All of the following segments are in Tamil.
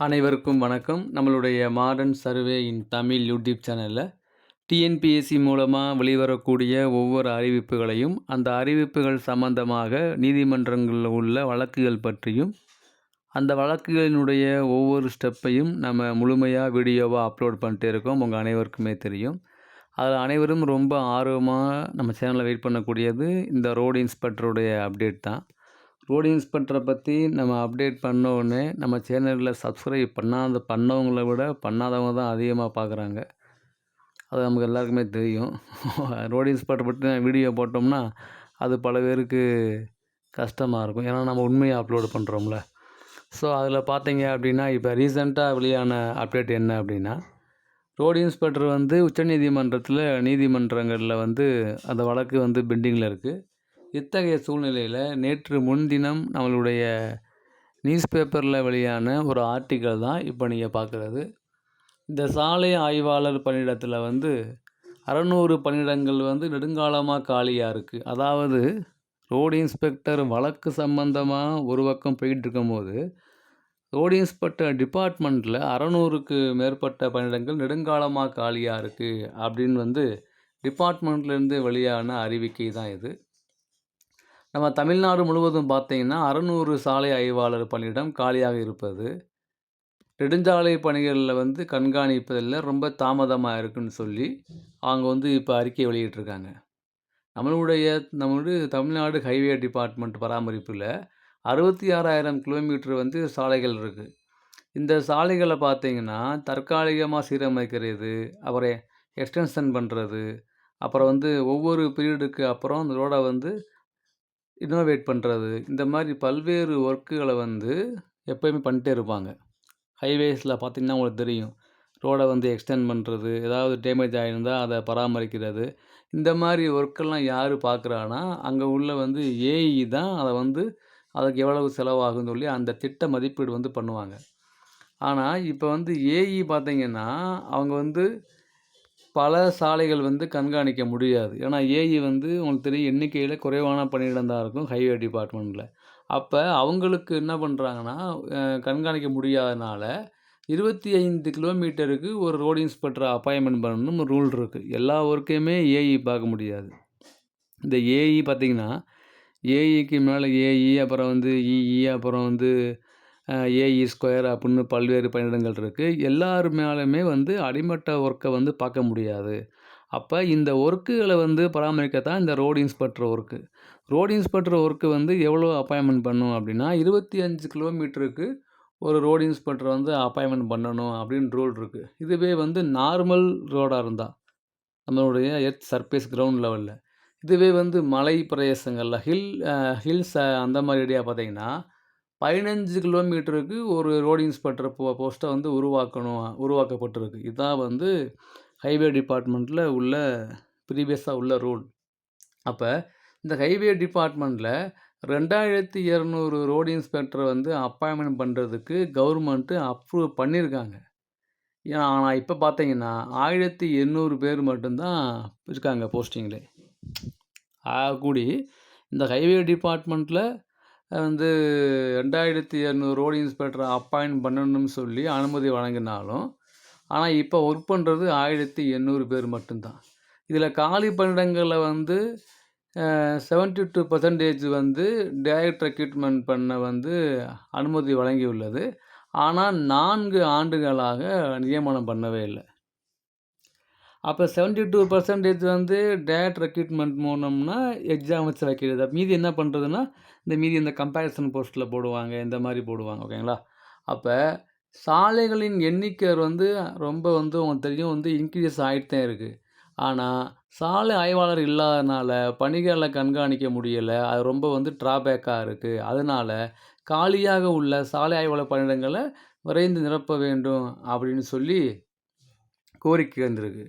அனைவருக்கும் வணக்கம். நம்மளுடைய modern survey in Tamil YouTube சேனலில் டிஎன்பிஎஸ்சி மூலமாக வெளிவரக்கூடிய ஒவ்வொரு அறிவிப்புகளையும் அந்த அறிவிப்புகள் சம்பந்தமாக நீதிமன்றங்களில் உள்ள வழக்குகள் பற்றியும் அந்த வழக்குகளினுடைய ஒவ்வொரு ஸ்டெப்பையும் நம்ம முழுமையாக வீடியோவாக அப்லோட் பண்ணிட்டு இருக்கோம். உங்கள் அனைவருக்குமே தெரியும். அதில் அனைவரும் ரொம்ப ஆர்வமாக நம்ம சேனலில் வெயிட் பண்ணக்கூடியது இந்த ரோடு இன்ஸ்பெக்டருடைய அப்டேட் தான். ரோடு இன்ஸ்பெக்டரை பற்றி நம்ம அப்டேட் பண்ணோடனே நம்ம சேனலில் சப்ஸ்கிரைப் பண்ணாத பண்ணவங்கள விட பண்ணாதவங்க தான் அதிகமாக பார்க்குறாங்க அது நமக்கு எல்லாருக்குமே தெரியும். ரோடு இன்ஸ்பெக்டர் பற்றி வீடியோ போட்டோம்னா அது பல பேருக்கு கஷ்டமாக இருக்கும். ஏன்னா நம்ம உண்மையை அப்லோடு பண்ணுறோம்ல ஸோ அதில் பார்த்தீங்க அப்படின்னா இப்போ ரீசெண்டாக வெளியான அப்டேட் என்ன அப்படின்னா ரோடு இன்ஸ்பெக்டர் வந்து உச்சநீதிமன்றத்தில் நீதிமன்றங்களில் வந்து அந்த வழக்கு வந்து பெண்டிங்கில் இருக்குது இத்தகைய சூழ்நிலையில் நேற்று முன்தினம் நம்மளுடைய நியூஸ் பேப்பரில் வெளியான ஒரு ஆர்டிக்கல் தான் இப்போ நீங்கள் பார்க்குறது இந்த சாலை ஆய்வாளர் பணியிடத்தில் வந்து அறநூறு பணியிடங்கள் வந்து நெடுங்காலமாக காலியாக இருக்குது அதாவது ரோடு இன்ஸ்பெக்டர் வழக்கு சம்பந்தமாக ஒரு பக்கம் போயிட்டு இருக்கும்போது ரோடு இன்ஸ்பெக்டர் டிபார்ட்மெண்ட்டில் அறநூறுக்கு மேற்பட்ட பணியிடங்கள் நெடுங்காலமாக காலியாக இருக்குது அப்படின்னு வந்து டிபார்ட்மெண்ட்லேருந்து வெளியான அறிவிக்கை தான் இது. நம்ம தமிழ்நாடு முழுவதும் பார்த்திங்கன்னா அறநூறு சாலை ஆய்வாளர் பணியிடம் காலியாக இருப்பது. நெடுஞ்சாலை பணிகளில் வந்து கண்காணிப்பதில் ரொம்ப தாமதமாக இருக்குன்னு சொல்லி அவங்க வந்து இப்போ அறிக்கை வெளியிட்டிருக்காங்க. நம்மளுடைய நம்மளுடைய தமிழ்நாடு ஹைவே டிபார்ட்மெண்ட் பராமரிப்பில் அறுபத்தி ஆறாயிரம் கிலோமீட்டர் வந்து சாலைகள் இருக்குது இந்த சாலைகளை பார்த்திங்கன்னா தற்காலிகமாக சீரமைக்கிறது அப்புறம் எக்ஸ்டென்ஷன் பண்ணுறது அப்புறம் வந்து ஒவ்வொரு பீரியடுக்கு அப்புறம் அந்த ரோடை வந்து இன்னோவேட் பண்ணுறது இந்த மாதிரி பல்வேறு ஒர்க்குகளை வந்து எப்போயுமே பண்ணிட்டே இருப்பாங்க. ஹைவேஸில் பார்த்திங்கன்னா உங்களுக்கு தெரியும். ரோடை வந்து எக்ஸ்டெண்ட் பண்ணுறது ஏதாவது டேமேஜ் ஆகிருந்தால் அதை பராமரிக்கிறது. இந்த மாதிரி ஒர்க்கெல்லாம் யார் பார்க்குறான்னா அங்கே உள்ள வந்து ஏஇ தான் அதை வந்து அதுக்கு எவ்வளவு செலவாகும்னு சொல்லி அந்த திட்ட மதிப்பீடு வந்து பண்ணுவாங்க. ஆனால் இப்போ வந்து ஏஇ பார்த்திங்கன்னா அவங்க வந்து பல சாலைகள் வந்து கண்காணிக்க முடியாது. ஏன்னா ஏஇ வந்து உங்களுக்கு தெரியும் எண்ணிக்கையில் குறைவான பணியிடம் தான் இருக்கும் ஹைவே டிபார்ட்மெண்ட்டில் அப்போ அவங்களுக்கு என்ன பண்ணுறாங்கன்னா கண்காணிக்க முடியாதனால இருபத்தி ஐந்து கிலோமீட்டருக்கு ஒரு ரோடு இன்ஸ்பெக்டர் அப்பாயின்மெண்ட் பண்ணணும் ரூல் இருக்குது எல்லா ஒர்க்கையுமே ஏஇ பார்க்க முடியாது. இந்த ஏஇ பார்த்திங்கன்னா ஏஇக்கு மேலே ஏஇ அப்புறம் வந்து இஇ அப்புறம் வந்து ஏஇ ஸ்கொயர் அப்படின்னு பல்வேறு பணியிடங்கள் இருக்குது எல்லார் மேலேயுமே வந்து அடிமட்ட ஒர்க்கை வந்து பார்க்க முடியாது. அப்போ இந்த ஒர்க்குகளை வந்து பராமரிக்கத்தான் இந்த road inspector work road inspector work வந்து எவ்வளோ அப்பாயின்மெண்ட் பண்ணும் அப்படின்னா இருபத்தி அஞ்சு கிலோமீட்டருக்கு ஒரு ரோடு இன்ஸ்பெக்டர் வந்து அப்பாயின்மெண்ட் பண்ணணும் அப்படின்னு ரூல் இருக்குது இதுவே வந்து நார்மல் ரோடாக இருந்தால் நம்மளுடைய எர்த் சர்ஃபேஸ் கிரவுண்ட் லெவலில் இதுவே வந்து மலை பிரதேசங்களில் ஹில் ஹில்ஸ் அந்த மாதிரி ஏரியா பார்த்தீங்கன்னா பதினஞ்சு கிலோமீட்டருக்கு ஒரு ரோடு இன்ஸ்பெக்டர் போ போஸ்ட்டை வந்து உருவாக்கணும் உருவாக்கப்பட்டிருக்கு. இதுதான் வந்து ஹைவே டிபார்ட்மெண்ட்டில் உள்ள ப்ரீவியஸாக உள்ள ரூல். அப்போ இந்த ஹைவே டிபார்ட்மெண்ட்டில் ரெண்டாயிரத்தி இரநூறு ரோடு இன்ஸ்பெக்டரை வந்து அப்பாயின்மெண்ட் பண்ணுறதுக்கு கவர்மெண்ட்டு அப்ரூவ் பண்ணியிருக்காங்க. ஏன்னா ஆனால் இப்போ பார்த்தீங்கன்னா ஆயிரத்தி எண்ணூறு பேர் மட்டும்தான் இருக்காங்க போஸ்டிங்கில் கூடி இந்த ஹைவே டிபார்ட்மெண்ட்டில் வந்து ரெண்டாயிரத்தி இரநூறு ரோடு இன்ஸ்பெக்டரை அப்பாயிண்ட் பண்ணணும்னு சொல்லி அனுமதி வழங்கினாலும் ஆனால் இப்போ ஒர்க் பண்ணுறது ஆயிரத்தி எண்ணூறு பேர் மட்டும்தான். இதில் காலி பணியிடங்களில் வந்து செவன்டி டூ பர்சன்டேஜ் வந்து டைரக்ட் ரெக்ரூட்மெண்ட் பண்ண வந்து அனுமதி வழங்கியுள்ளது. ஆனால் நான்கு ஆண்டுகளாக நியமனம் பண்ணவே இல்லை. அப்போ செவன்ட்டி டூ பர்சன்டேஜ் வந்து டேட் ரெக்ரூட்மெண்ட் மூலம்னா எக்ஸாம் வச்சு வைக்கிறது. மீதி என்ன பண்ணுறதுன்னா இந்த மீதி இந்த கம்பேரிசன் போஸ்ட்டில் போடுவாங்க இந்த மாதிரி போடுவாங்க ஓகேங்களா அப்போ சாலைகளின் எண்ணிக்கை வந்து ரொம்ப வந்து உங்களுக்கு தெரியும் வந்து இன்க்ரீஸ் ஆகிட்டு தான் இருக்குது ஆனால் சாலை ஆய்வாளர் இல்லாதனால பணிகளை கண்காணிக்க முடியலை அது ரொம்ப வந்து ட்ராபேக்காக இருக்குது அதனால் காலியாக உள்ள சாலை ஆய்வாளர் பணியிடங்களை விரைந்து நிரப்ப வேண்டும் அப்படின்னு சொல்லி கோரிக்கை வந்திருக்கு.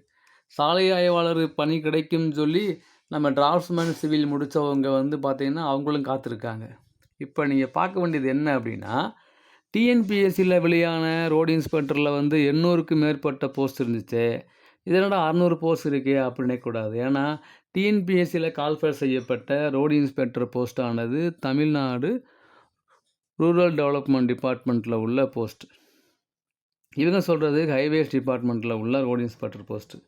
சாலை ஆய்வாளர் பணி கிடைக்கும்னு சொல்லி நம்ம டிராஃப்ட்ஸ்மேன் சிவில் முடித்தவங்க வந்து பார்த்திங்கன்னா அவங்களும் காத்திருக்காங்க. இப்போ நீங்கள் பார்க்க வேண்டியது என்ன அப்படின்னா டிஎன்பிஎஸ்சியில் வெளியான ரோடு இன்ஸ்பெக்டரில் வந்து எண்ணூறுக்கு மேற்பட்ட போஸ்ட் இருந்துச்சு. இதனோட அறநூறு போஸ்ட் இருக்கே அப்படின்னே கூடாது. ஏன்னா டிஎன்பிஎஸ்சியில் கால்ஃபர் செய்யப்பட்ட ரோடு இன்ஸ்பெக்டர் போஸ்ட்டானது தமிழ்நாடு ரூரல் டெவலப்மெண்ட் டிபார்ட்மெண்ட்டில் உள்ள போஸ்ட். இவங்க சொல்கிறது ஹைவேஸ் டிபார்ட்மெண்ட்டில் உள்ள road inspector post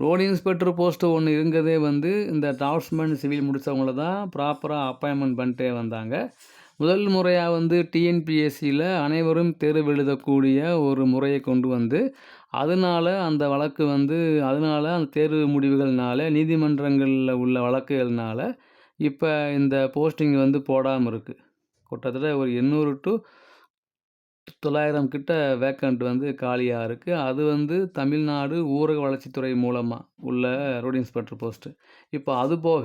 road inspector post ஒன்று இருந்ததே வந்து இந்த டாப்ஸ்மேன் சிவில் முடித்தவங்கள தான் ப்ராப்பராக அப்பாயின்மெண்ட் பண்ணிட்டே வந்தாங்க. முதல் முறையாக வந்து டிஎன்பிஎஸ்சியில் அனைவரும் தேர்வு எழுதக்கூடிய ஒரு முறையை கொண்டு வந்து அதனால அந்த வழக்கு வந்து அதனால அந்த தேர்வு முடிவுகள்னால நீதிமன்றங்களில் உள்ள வழக்குகள்னால இப்போ இந்த போஸ்டிங் வந்து போடாமல் இருக்குது கிட்டத்தட்ட ஒரு எண்ணூறு டு தொள்ளாயிரம் கிட்ட வேக்கண்ட் வந்து காலியாக இருக்குது அது வந்து தமிழ்நாடு ஊரக வளர்ச்சித்துறை மூலமாக உள்ள ரோடு இன்ஸ்பெக்டர் போஸ்ட்டு இப்போ அது போக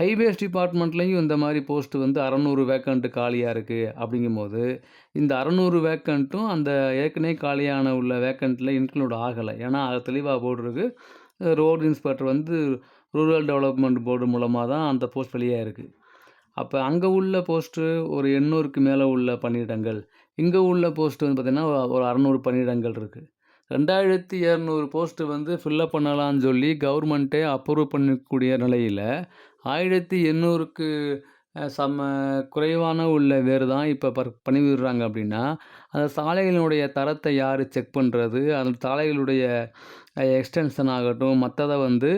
ஹைவேஸ் டிபார்ட்மெண்ட்லேயும் இந்த மாதிரி போஸ்ட்டு வந்து அறநூறு வேக்கண்ட்டு காலியாக இருக்குது அப்படிங்கும்போது இந்த அறநூறு வேக்கண்ட்டும் அந்த ஏற்கனவே காலியான உள்ள வேக்கண்ட்டில் இன்க்ளூட் ஆகலை. ஏன்னா அது தெளிவாக போட்டிருக்கு. ரோடு இன்ஸ்பெக்டர் வந்து ரூரல் டெவலப்மெண்ட் போர்டு மூலமாக தான் அந்த போஸ்ட் வெளியாக இருக்குது அப்போ அங்கே உள்ள போஸ்ட்டு ஒரு எண்ணூறுக்கு மேலே உள்ள பணியிடங்கள். இங்கே உள்ள போஸ்ட்டு வந்து பார்த்திங்கன்னா ஒரு அறநூறு பணியிடங்கள் இருக்குது ரெண்டாயிரத்தி இரநூறு போஸ்ட்டு வந்து ஃபில்லப் பண்ணலான்னு சொல்லி கவர்மெண்ட்டே அப்ரூவ் பண்ணக்கூடிய நிலையில் ஆயிரத்தி எண்ணூறுக்கு சம குறைவான உள்ள வேறு தான் இப்போ பர் பண்ணி விடுறாங்க அப்படின்னா அந்த சாலைகளினுடைய தரத்தை யார் செக் பண்ணுறது அந்த சாலைகளுடைய எக்ஸ்டென்ஷன் ஆகட்டும். மற்றதை வந்து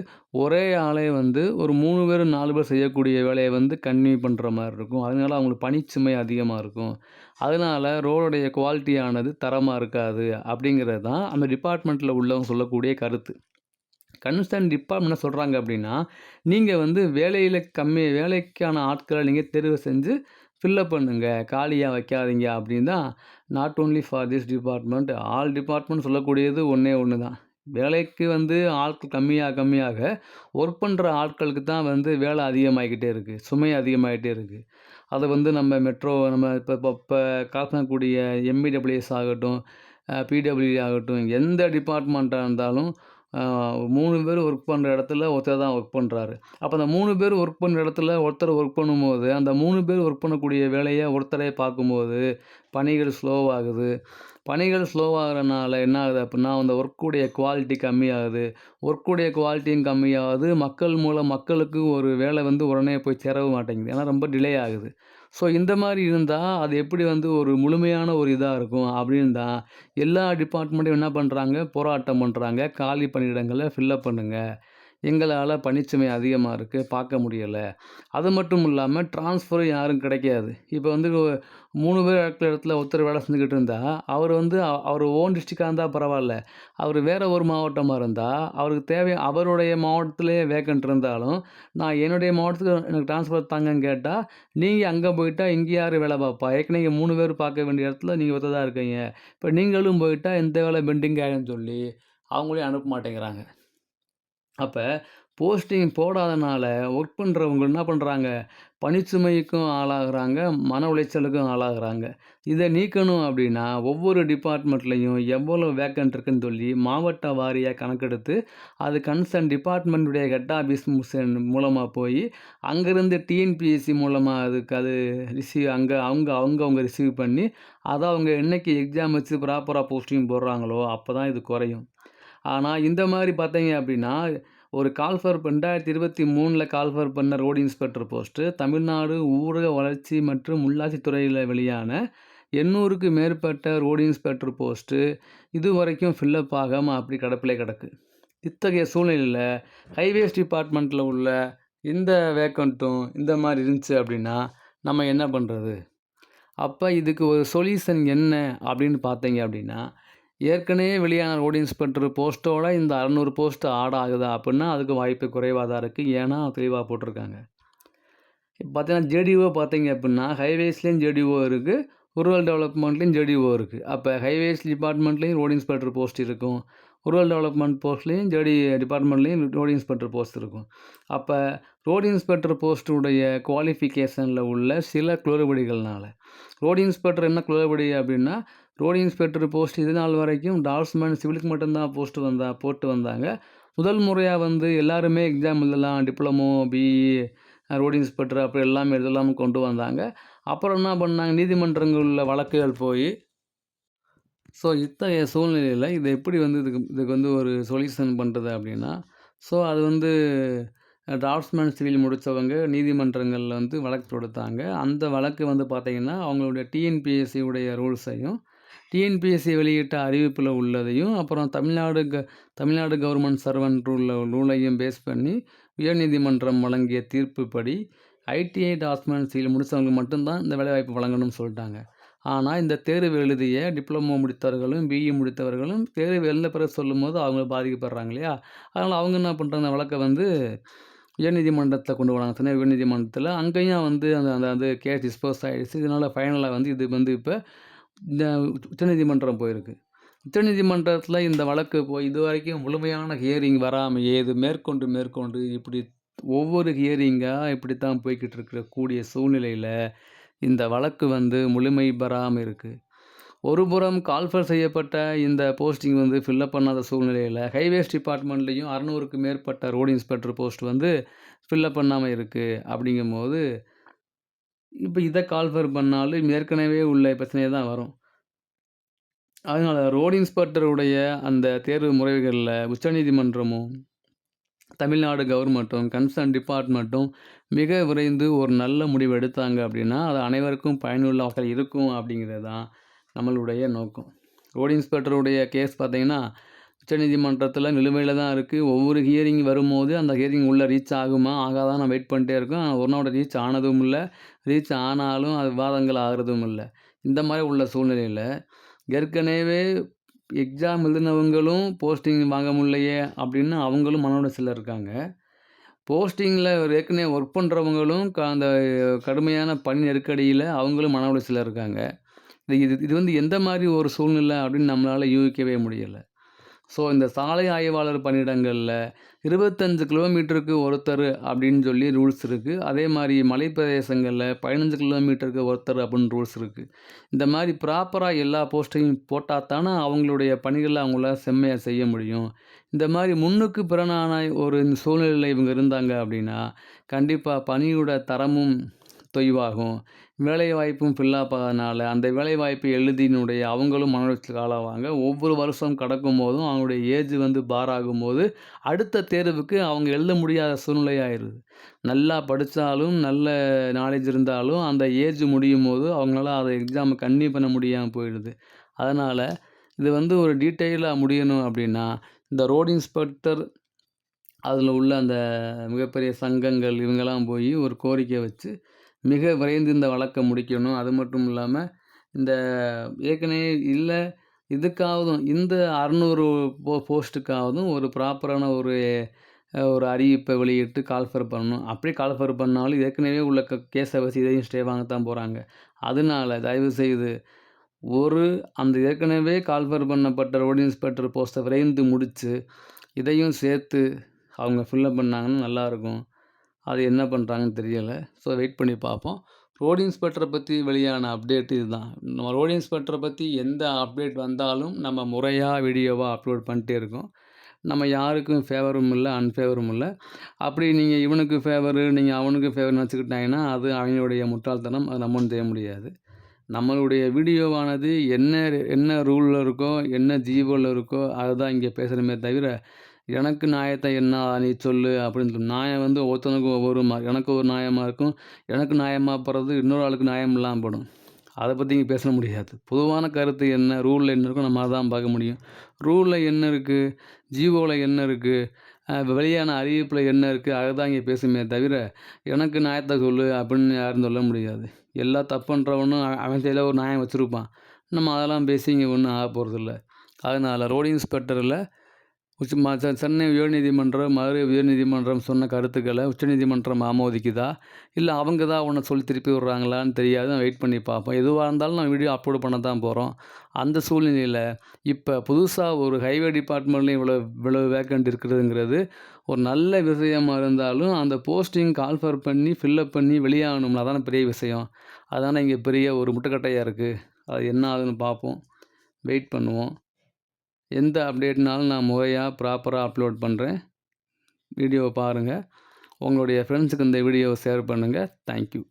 ஒரே ஆளே வந்து ஒரு மூணு பேர் நாலு பேர் செய்யக்கூடிய வேலையை வந்து கன்வியூ பண்ணுற மாதிரி இருக்கும். அதனால அவங்களுக்கு பணிச்சுமை அதிகமாக இருக்கும். அதனால் ரோடுடைய குவாலிட்டியானது தரமாக இருக்காது அப்படிங்கிறது தான் அந்த டிபார்ட்மெண்ட்டில் உள்ளவங்க சொல்லக்கூடிய கருத்து. கன்சர்ன் டிபார்ட்மெண்ட் சொல்கிறாங்க அப்படின்னா நீங்கள் வந்து வேலையில் கம்மி வேலைக்கான ஆட்களை நீங்கள் தேர்வு செஞ்சு ஃபில்லப் பண்ணுங்கள் காலியாக வைக்காதீங்க அப்படின்னு தான் not only for this department all department சொல்லக்கூடியது ஒன்றே ஒன்று தான் வேலைக்கு வந்து ஆட்கள் கம்மியாக கம்மியாக ஒர்க் பண்ணுற ஆட்களுக்கு தான் வந்து வேலை அதிகமாகிக்கிட்டே இருக்குது சுமை அதிகமாகிட்டே இருக்குது அதை வந்து நம்ம மெட்ரோ நம்ம இப்போ இப்போ இப்போ கால் எம்இடபிள்யூஎஸ் ஆகட்டும் பிடபிள்யூ ஆகட்டும் எந்த டிபார்ட்மெண்ட்டாக இருந்தாலும் மூணு பேர் ஒர்க் பண்ணுற இடத்துல ஒருத்தர் தான் ஒர்க் பண்ணுறாரு அப்போ அந்த மூணு பேர் ஒர்க் பண்ணுற இடத்துல ஒருத்தர் ஒர்க் பண்ணும்போது அந்த மூணு பேர் ஒர்க் பண்ணக்கூடிய வேலையை ஒருத்தரே பார்க்கும்போது பணிகள் ஸ்லோவாகுது பணிகள் ஸ்லோவாகிறனால என்ன ஆகுது அப்படின்னா அந்த ஒர்க்குடைய குவாலிட்டி கம்மியாகுது. ஒர்க்குடைய குவாலிட்டியும் கம்மியாகுது. மக்கள் மூலம் மக்களுக்கு ஒரு வேலை வந்து உடனே போய் சேரவும் மாட்டேங்குது. ஏன்னா ரொம்ப டிலே ஆகுது. ஸோ இந்த மாதிரி இருந்தால் அது எப்படி வந்து ஒரு முழுமையான ஒரு இதாக இருக்கும் அப்படின்னு தான் எல்லா டிபார்ட்மெண்ட்டும் என்ன பண்ணுறாங்க போராட்டம் பண்ணுறாங்க காலி பணியிடங்களை ஃபில்லப் பண்ணுங்கள் எங்களால் பணிச்சுமை அதிகமாக இருக்குது பார்க்க முடியலை. அது மட்டும் இல்லாமல் ட்ரான்ஸ்ஃபரும் யாரும் கிடைக்காது. இப்போ வந்து மூணு பேர் இருக்கிற இடத்துல ஒருத்தர் வேலை செஞ்சுக்கிட்டு இருந்தால் அவர் வந்து அவர் ஓன் டிஸ்ட்ரிக்டாக இருந்தால் பரவாயில்ல. அவர் வேறு ஒரு மாவட்டமாக இருந்தால் அவருக்கு தேவை அவருடைய மாவட்டத்திலே வேக்கண்ட் இருந்தாலும் நான் என்னுடைய மாவட்டத்துக்கு எனக்கு ட்ரான்ஸ்ஃபர் தாங்கன்னு கேட்டால் நீங்கள் அங்கே போயிட்டால் இங்கே யார் வேலை பார்ப்பா? ஏற்கனவே மூணு பேர் பார்க்க வேண்டிய இடத்துல நீங்கள் ஒத்ததாக இருக்கீங்க. இப்போ நீங்களும் போயிட்டால் எந்த வேலை பெண்டிங் ஆகிடும் சொல்லி அவங்களையும் அனுப்ப மாட்டேங்கிறாங்க. அப்போ போஸ்டிங் போடாதனால ஒர்க் பண்ணுறவங்க என்ன பண்ணுறாங்க பணிச்சுமைக்கும் ஆளாகிறாங்க மன உளைச்சலுக்கும் ஆளாகிறாங்க. இதை நீக்கணும் அப்படின்னா ஒவ்வொரு டிபார்ட்மெண்ட்லேயும் எவ்வளோ வேக்கன்ட் இருக்குன்னு சொல்லி மாவட்ட வாரியாக கணக்கெடுத்து அது கன்சர்ன் டிபார்ட்மெண்ட்டுடைய ஹெட் ஆஃபீஸ் மூலமாக போய் அங்கேருந்து டிஎன்பிஎஸ்சி மூலமாக அதுக்கு அது ரிசீவ் அங்கே அவங்க அவங்க அவங்க ரிசீவ் பண்ணி அதை அவங்க என்றைக்கு எக்ஸாம் வச்சு ப்ராப்பராக போஸ்டிங் போடுறாங்களோ அப்போ தான் இது குறையும். ஆனால் இந்த மாதிரி பார்த்தீங்க அப்படின்னா ஒரு கால்ஃபர் ரெண்டாயிரத்தி இருபத்தி மூணில் கால்ஃபர் பண்ண ரோடு இன்ஸ்பெக்டர் போஸ்ட்டு தமிழ்நாடு ஊரக வளர்ச்சி மற்றும் உள்ளாட்சித்துறையில் வெளியான எண்ணூறுக்கு மேற்பட்ட ரோடு இன்ஸ்பெக்டர் போஸ்ட்டு இது வரைக்கும் ஃபில்லப் ஆகாமல் அப்படி கிடப்பிலே கிடக்கு. இத்தகைய சூழ்நிலையில் ஹைவேஸ் டிபார்ட்மெண்ட்டில் உள்ள இந்த வேக்கண்ட்டும் இந்த மாதிரி இருந்துச்சு அப்படின்னா நம்ம என்ன பண்ணுறது அப்போ இதுக்கு ஒரு சொல்யூஷன் என்ன அப்படின்னு பார்த்தீங்க அப்படின்னா ஏற்கனவே வெளியான ரோடு இன்ஸ்பெக்டர் போஸ்ட்டோட இந்த அறநூறு போஸ்ட்டு ஆட் ஆகுதா அப்படின்னா அதுக்கு வாய்ப்பு குறைவாக தான் இருக்குது ஏன்னா தெளிவாக போட்டிருக்காங்க. இப்போ பார்த்தீங்கன்னா ஜேடிஓ பார்த்தீங்க அப்படின்னா ஹைவேஸ்லேயும் ஜேடிஓ இருக்குது ரூரல் டெவலப்மெண்ட்லேயும் ஜேடிஓ இருக்குது அப்போ ஹைவேஸ் டிபார்ட்மெண்ட்லேயும் ரோடு இன்ஸ்பெக்டர் போஸ்ட் இருக்கும். ரூரல் டெவலப்மெண்ட் போஸ்ட்லேயும் ஜேடி டிபார்ட்மெண்ட்லேயும் ரோடு இன்ஸ்பெக்டர் போஸ்ட் இருக்கும். அப்போ ரோடு இன்ஸ்பெக்டர் போஸ்ட்டுடைய குவாலிஃபிகேஷனில் உள்ள சில குளறுபடிகள்னால ரோடு இன்ஸ்பெக்டர் என்ன குளறுபடி அப்படின்னா ரோடு இன்ஸ்பெக்டர் போஸ்ட் இது நாள் வரைக்கும் டால்ஸ்மேன் சிவிலுக்கு மட்டும்தான் போஸ்ட் வந்தா போட்டு வந்தாங்க. முதல் முறையாக வந்து எல்லாருமே எக்ஸாம் எழுதலாம் டிப்ளமோ பிஇ ரோடு இன்ஸ்பெக்டர் அப்படி எல்லாமே எழுதலாம் கொண்டு வந்தாங்க. அப்புறம் என்ன பண்ணாங்க? நீதிமன்றங்களில் வழக்குகள் போய் ஸோ இத்தகைய சூழ்நிலையில் இதை எப்படி வந்து இதுக்கு இதுக்கு வந்து ஒரு சொல்யூஷன் பண்ணுறது அப்படின்னா ஸோ அது வந்து டிராஃப்ட்ஸ்மேன் சிவில் முடித்தவங்க நீதிமன்றங்களில் வந்து வழக்கு தொடுத்தாங்க. அந்த வழக்கு வந்து பார்த்திங்கன்னா அவங்களுடைய டிஎன்பிஎஸ்சியுடைய ரூல்ஸையும் டிஎன்பிஎஸ்சி வெளியிட்ட அறிவிப்பில் உள்ளதையும் அப்புறம் தமிழ்நாடு க தமிழ்நாடு கவர்மெண்ட் சர்வன்ட் உள்ள ரூலையும் பேஸ் பண்ணி உயர்நீதிமன்றம் வழங்கிய தீர்ப்புப்படி ஐடிஐ டாஸ்மென்சியில் முடித்தவங்களுக்கு மட்டும்தான் இந்த வேலைவாய்ப்பு வழங்கணும்னு சொல்லிட்டாங்க. ஆனால் இந்த தேர்வு எழுதிய டிப்ளமோ முடித்தவர்களும் பிஇ முடித்தவர்களும் தேர்வு எழுந்த பிறகு சொல்லும்போது அவங்க பாதிக்கப்படுறாங்க இல்லையா? அதனால் அவங்க என்ன பண்ணுறாங்க வழக்கை வந்து உயர்நீதிமன்றத்தை கொண்டு வராங்க. சென்னை உயர்நீதிமன்றத்தில் அங்கேயும் வந்து அந்த அந்த கேஸ் டிஸ்போஸ் ஆகிடுச்சு இதனால் ஃபைனலாக வந்து இது வந்து இப்போ இந்த உச்சநீதிமன்றம் போயிருக்கு. உச்சநீதிமன்றத்தில் இந்த வழக்கு போய் இது வரைக்கும் முழுமையான ஹியரிங் வராமல் ஏது மேற்கொண்டு மேற்கொண்டு இப்படி ஒவ்வொரு ஹியரிங்காக இப்படி தான் போய்கிட்டு இருக்கிற கூடிய சூழ்நிலையில் இந்த வழக்கு வந்து முழுமை பெறாமல் இருக்குது ஒருபுறம் கால்ஃபர் செய்யப்பட்ட இந்த போஸ்டிங் வந்து ஃபில்லப் பண்ணாத சூழ்நிலையில் ஹைவேஸ் டிபார்ட்மெண்ட்லேயும் அறநூறுக்கு மேற்பட்ட ரோடு இன்ஸ்பெக்டர் போஸ்ட் வந்து ஃபில்லப் பண்ணாமல் இருக்குது அப்படிங்கும்போது இப்போ இதை கால்ஃபர் பண்ணாலும் ஏற்கனவே உள்ள பிரச்சனையே தான் வரும். அதனால் ரோடு இன்ஸ்பெக்டருடைய அந்த தேர்வு முறைகளில் உச்சநீதிமன்றமும் தமிழ்நாடு கவர்மெண்ட்டும் கன்சர்ன் டிபார்ட்மெண்ட்டும் மிக விரைந்து ஒரு நல்ல முடிவு எடுத்தாங்க அப்படின்னா அது அனைவருக்கும் பயனுள்ள வகையில் இருக்கும் அப்படிங்கிறது தான் நம்மளுடைய நோக்கம். ரோடு இன்ஸ்பெக்டருடைய கேஸ் பார்த்திங்கன்னா உச்சநீதிமன்றத்தில் நிலுவையில் தான் இருக்குது ஒவ்வொரு ஹியரிங் வரும்போது அந்த ஹியரிங் உள்ளே ரீச் ஆகுமா? ஆகாதான் நான் வெயிட் பண்ணிட்டே இருக்கோம் ஒரு நாளோட ரீச் ஆனதும் இல்லை. ரீச் ஆனாலும் அது விவாதங்கள் ஆகிறதும் இல்லை. இந்த மாதிரி உள்ள சூழ்நிலையில் ஏற்கனவே எக்ஸாம் எழுதினவங்களும் போஸ்டிங் வாங்க முடியலையே அப்படின்னு அவங்களும் மன சிலர் இருக்காங்க. போஸ்டிங்கில் ஏற்கனவே ஒர்க் பண்ணுறவங்களும் க அந்த கடுமையான பணி நெருக்கடியில் அவங்களும் மன உளைச்சலில் இருக்காங்க. இது இது இது வந்து எந்த மாதிரி ஒரு சூழ்நிலை அப்படின்னு நம்மளால் யூகிக்கவே முடியலை. ஸோ இந்த சாலை ஆய்வாளர் பணியிடங்களில் இருபத்தஞ்சு கிலோமீட்டருக்கு ஒருத்தர் அப்படின்னு சொல்லி ரூல்ஸ் இருக்குது அதே மாதிரி மலை பிரதேசங்களில் பதினஞ்சு கிலோமீட்டருக்கு ஒருத்தர் அப்படின்னு ரூல்ஸ் இருக்குது இந்த மாதிரி ப்ராப்பராக எல்லா போஸ்ட்டையும் போட்டால் தானே அவங்களுடைய பணிகளை அவங்கள செம்மையாக செய்ய முடியும். இந்த மாதிரி முன்னுக்கு பிறனான ஒரு சூழ்நிலையில் இவங்க இருந்தாங்க அப்படின்னா கண்டிப்பாக பணியோட தரமும் தொய்வாகும். வேலைவாய்ப்பும் ஃபில்லப் அந்த வேலைவாய்ப்பு எழுதினுடைய அவங்களும் மன உளைச்சலுக்கு ஆளாவாங்க. ஒவ்வொரு வருஷம் கடக்கும் போதும் அவங்களுடைய ஏஜ் வந்து பாராகும் போது அடுத்த தேர்வுக்கு அவங்க எழுத முடியாத சூழ்நிலை ஆயிடுது. நல்லா படித்தாலும் நல்ல நாலேஜ் இருந்தாலும் அந்த ஏஜ் முடியும் போது அவங்களால அதை எக்ஸாமை கன்னியூ பண்ண முடியாமல் போயிடுது. அதனால் இது வந்து ஒரு டீட்டெயிலாக முடியணும் அப்படின்னா இந்த ரோடு இன்ஸ்பெக்டர் அதில் உள்ள அந்த மிகப்பெரிய சங்கங்கள் இவங்கெல்லாம் போய் ஒரு கோரிக்கை வச்சு மிக விரைந்து இந்த வழக்கை முடிக்கணும். அது மட்டும் இல்லாமல் இந்த ஏற்கனவே இல்லை இதுக்காவதும் இந்த அறநூறு போ போஸ்ட்டுக்காவதும் ஒரு ப்ராப்பரான ஒரு ஒரு அறிவிப்பை வெளியிட்டு கால்ஃபர் பண்ணணும். அப்படியே கால்ஃபர் பண்ணாலும் ஏற்கனவே உள்ள க கேஸை வச்சு இதையும் ஸ்டே வாங்க தான் போகிறாங்க அதனால தயவுசெய்து ஒரு அந்த ஏற்கனவே கால்ஃபர் பண்ணப்பட்ட ரோடு இன்ஸ்பெக்டர் போஸ்ட்டை விரைந்து முடித்து இதையும் சேர்த்து அவங்க ஃபில்லப் பண்ணாங்கன்னா நல்லாயிருக்கும் அது என்ன பண்ணுறாங்கன்னு தெரியலை. ஸோ வெயிட் பண்ணி பார்ப்போம். ரோடு இன்ஸ்பெக்டரை பற்றி வெளியான அப்டேட் இதுதான். நம்ம ரோடு இன்ஸ்பெக்டரை பற்றி எந்த அப்டேட் வந்தாலும் நம்ம முறையாக வீடியோவாக அப்லோட் பண்ணிட்டே இருக்கோம். நம்ம யாருக்கும் ஃபேவரும் இல்லை அன்ஃபேவரும் இல்லை. அப்படி நீங்கள் இவனுக்கு ஃபேவரு நீங்கள் அவனுக்கு ஃபேவர் நினச்சிக்கிட்டாங்கன்னா அது அவங்களுடைய முட்டாள்தனம் அது நம்ம செய்ய முடியாது. நம்மளுடைய வீடியோவானது என்ன என்ன ரூலில் இருக்கோ என்ன ஜீவோவில் இருக்கோ அதுதான் இங்கே பேசுகிறோமே தவிர எனக்கு நியாயத்தை என்ன நீ சொல்லு அப்படின்னு சொல்லி நியாயம் வந்து ஒவ்வொருத்தனுக்கும் ஒவ்வொரு எனக்கு ஒரு நியாயமாக இருக்கும் எனக்கு நியாயமாக போகிறது இன்னொரு ஆளுக்கு நியாயம் இல்லாமல் போடும் அதை பற்றி இங்கே பேச முடியாது. பொதுவான கருத்து என்ன ரூலில் என்ன இருக்கோ நம்ம அதான் பார்க்க முடியும். ரூலில் என்ன இருக்குது ஜீவோவில் என்ன இருக்குது வெளியான அறிவிப்பில் என்ன இருக்குது அதை தான் இங்கே பேசுமே தவிர எனக்கு நியாயத்தை சொல்லு அப்படின்னு யாரும் சொல்ல முடியாது. எல்லா தப்புன்றவனும் அவன் செய்யல ஒரு நியாயம் வச்சுருப்பான். நம்ம அதெல்லாம் பேசி இங்கே ஒன்றும் ஆக போகிறதில்ல அதனால் ரோடு இன்ஸ்பெக்டரில் உச்ச ம சென்னை உயர்நீதிமன்றம் மதுரை உயர்நீதிமன்றம் சொன்ன கருத்துக்களை உச்சநீதிமன்றம் ஆமோதிக்குதா? இல்லை அவங்க தான் உன்னை சொல்லி திருப்பி விட்றாங்களான்னு தெரியாது. நான் வெயிட் பண்ணி பார்ப்போம். எதுவாக இருந்தாலும் நான் வீடியோ அப்லோட் பண்ண தான் போகிறோம் அந்த சூழ்நிலையில் இப்போ புதுசாக ஒரு ஹைவே டிபார்ட்மெண்ட்லேயும் இவ்வளோ இவ்வளோ வேக்கண்ட் இருக்கிறதுங்கிறது ஒரு நல்ல விஷயமாக இருந்தாலும் அந்த போஸ்டிங் கால்ஃபர் பண்ணி ஃபில்லப் பண்ணி வெளியாகணும்னா அதான பெரிய விஷயம். அதான் இங்கே பெரிய ஒரு முட்டுக்கட்டையாக இருக்குது அது என்ன ஆகுதுன்னு பார்ப்போம். வெயிட் பண்ணுவோம். எந்த அப்டேட்னாலும் நான் முறையாக ப்ராப்பராக அப்லோட் பண்ணுறேன் வீடியோவை பாருங்கள் உங்களுடைய ஃப்ரெண்ட்ஸுக்கு இந்த வீடியோவை ஷேர் பண்ணுங்கள் தேங்க்யூ